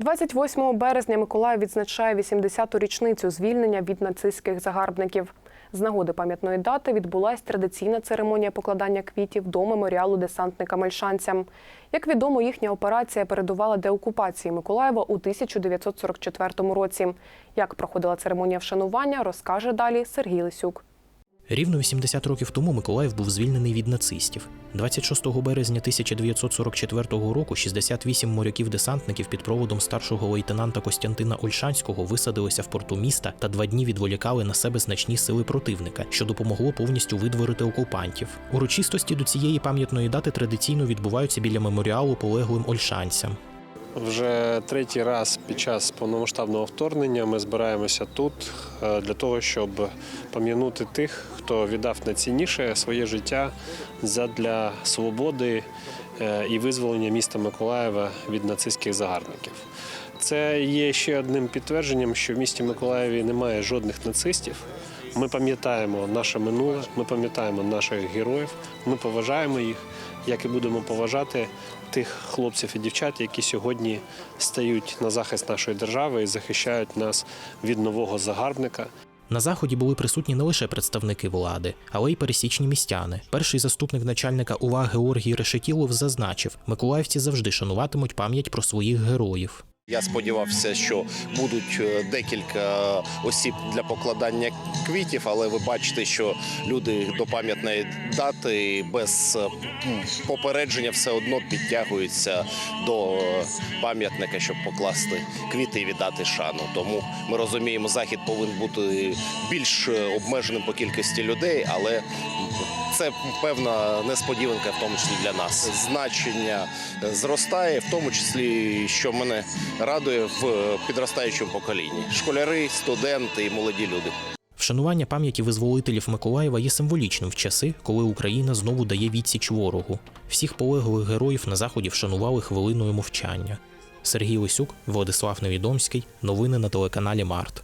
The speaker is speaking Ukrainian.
28 березня Миколаїв відзначає 80-ту річницю звільнення від нацистських загарбників. З нагоди пам'ятної дати відбулася традиційна церемонія покладання квітів до меморіалу десантникам Ельшанцям. Як відомо, їхня операція передувала деокупації Миколаєва у 1944 році. Як проходила церемонія вшанування, розкаже далі Сергій Лисюк. Рівно 80 років тому Миколаїв був звільнений від нацистів. 26 березня 1944 року 68 моряків-десантників під проводом старшого лейтенанта Костянтина Ольшанського висадилися в порту міста та два дні відволікали на себе значні сили противника, що допомогло повністю видворити окупантів. Урочистості до цієї пам'ятної дати традиційно відбуваються біля меморіалу полеглим ольшанцям. Вже третій раз під час повномасштабного вторгнення ми збираємося тут е, для того, щоб пам'янути тих, хто віддав найцінніше своє життя для свободи е, і визволення міста Миколаєва від нацистських загарбників. Це є ще одним підтвердженням, що в місті Миколаєві немає жодних нацистів. Ми пам'ятаємо наше минуле, ми пам'ятаємо наших героїв, ми поважаємо їх, як і будемо поважати тих хлопців і дівчат, які сьогодні стають на захист нашої держави і захищають нас від нового загарбника. На заході були присутні не лише представники влади, але й пересічні містяни. Перший заступник начальника УВА Георгій Решетілов зазначив, миколаївці завжди шануватимуть пам'ять про своїх героїв. Я сподівався, що будуть е, декілька осіб для покладання квітів, але ви бачите, що люди до пам'ятної дати без е, попередження все одно підтягуються до е, пам'ятника, щоб покласти квіти і віддати шану. Тому ми розуміємо, захід повинен бути більш обмеженим по кількості людей, але це певна несподіванка, в тому числі для нас. Значення зростає, в тому числі, що мене радує в підростаючому поколінні. Школяри, студенти і молоді люди. Вшанування пам'яті визволителів Миколаєва є символічним в часи, коли Україна знову дає відсіч ворогу. Всіх полеглих героїв на заході вшанували хвилиною мовчання. Сергій Лисюк, Владислав Невідомський. Новини на телеканалі Март.